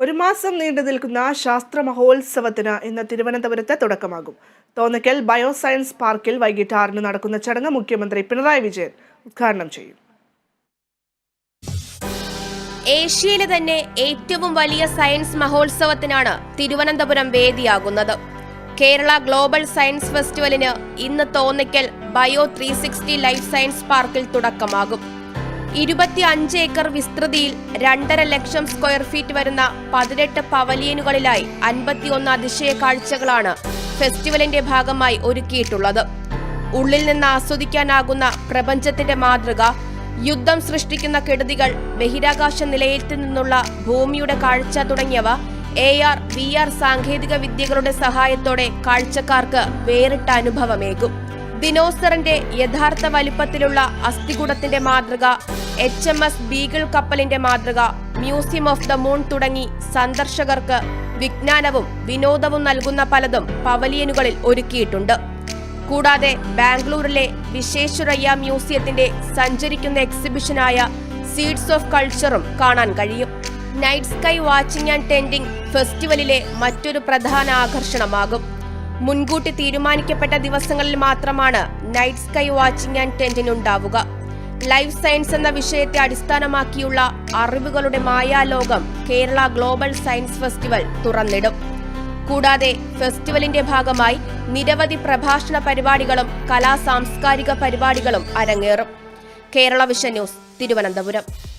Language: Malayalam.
ഒരു മാസം നീണ്ടു നിൽക്കുന്ന ശാസ്ത്ര മഹോത്സവത്തിന് ഇന്ന് തിരുവനന്തപുരത്ത് തുടക്കമാകും. തോന്നിക്കൽ ബയോസയൻസ് പാർക്കിൽ വൈകിട്ട് ആറിന് നടക്കുന്ന ചടങ്ങ് മുഖ്യമന്ത്രി പിണറായി വിജയൻ ഉദ്ഘാടനം ചെയ്യും. ഏഷ്യയിലെ തന്നെ ഏറ്റവും വലിയ സയൻസ് മഹോത്സവത്തിനാണ് തിരുവനന്തപുരം വേദിയാകുന്നത്. കേരള ഗ്ലോബൽ സയൻസ് ഫെസ്റ്റിവലിന് ഇന്ന് Thonnakkal bio three sixty life science പാർക്കിൽ തുടക്കമാകും. ഇരുപത്തി അഞ്ച് ഏക്കർ വിസ്തൃതിയിൽ രണ്ടര ലക്ഷം സ്ക്വയർ ഫീറ്റ് വരുന്ന പതിനെട്ട് പവലിയനുകളിലായി അൻപത്തിയൊന്ന് അതിശയ കാഴ്ചകളാണ് ഫെസ്റ്റിവലിന്റെ ഭാഗമായി ഒരുക്കിയിട്ടുള്ളത്. ഉള്ളിൽ നിന്ന് ആസ്വദിക്കാനാകുന്ന പ്രപഞ്ചത്തിന്റെ മാതൃക യുദ്ധം സൃഷ്ടിക്കുന്ന കെടുതികൾ ബഹിരാകാശ നിലയത്തിൽ നിന്നുള്ള ഭൂമിയുടെ കാഴ്ച തുടങ്ങിയവ എ ആർ വി ആർ സാങ്കേതിക വിദ്യകളുടെ സഹായത്തോടെ കാഴ്ചക്കാർക്ക് വേറിട്ട അനുഭവമേകും. ദിനോസറിന്റെ യഥാർത്ഥ വലിപ്പത്തിലുള്ള അസ്ഥികൂടത്തിന്റെ മാതൃക എച്ച് എം എസ് ബീഗിൾ കപ്പലിന്റെ മാതൃക മ്യൂസിയം ഓഫ് ദ മൂൺ തുടങ്ങി സന്ദർശകർക്ക് വിജ്ഞാനവും വിനോദവും നൽകുന്ന പലതും പവലിയനുകളിൽ ഒരുക്കിയിട്ടുണ്ട്. കൂടാതെ ബാംഗ്ലൂരിലെ വിശേഷുറയ്യ മ്യൂസിയത്തിന്റെ സഞ്ചരിക്കുന്ന എക്സിബിഷനായ സീഡ്സ് ഓഫ് കൾച്ചറും കാണാൻ കഴിയും. Night sky watching and tenting ഫെസ്റ്റിവലിലെ മറ്റൊരു പ്രധാന ആകർഷണമാകും. മുൻകൂട്ടി തീരുമാനിക്കപ്പെട്ട ദിവസങ്ങളിൽ മാത്രമാണ് നൈറ്റ് സ്കൈ വാച്ചിങ് ആൻഡ് ടെന്റിന് ഉണ്ടാവുക. ലൈഫ് സയൻസ് എന്ന വിഷയത്തെ അടിസ്ഥാനമാക്കിയുള്ള അറിവുകളുടെ മായാലോകം കേരള ഗ്ലോബൽ സയൻസ് ഫെസ്റ്റിവൽ തുറന്നിടും. കൂടാതെ ഫെസ്റ്റിവലിന്റെ ഭാഗമായി നിരവധി പ്രഭാഷണ പരിപാടികളും കലാ സാംസ്കാരിക പരിപാടികളും അരങ്ങേറും. Kerala vision news Thiruvananthapuram.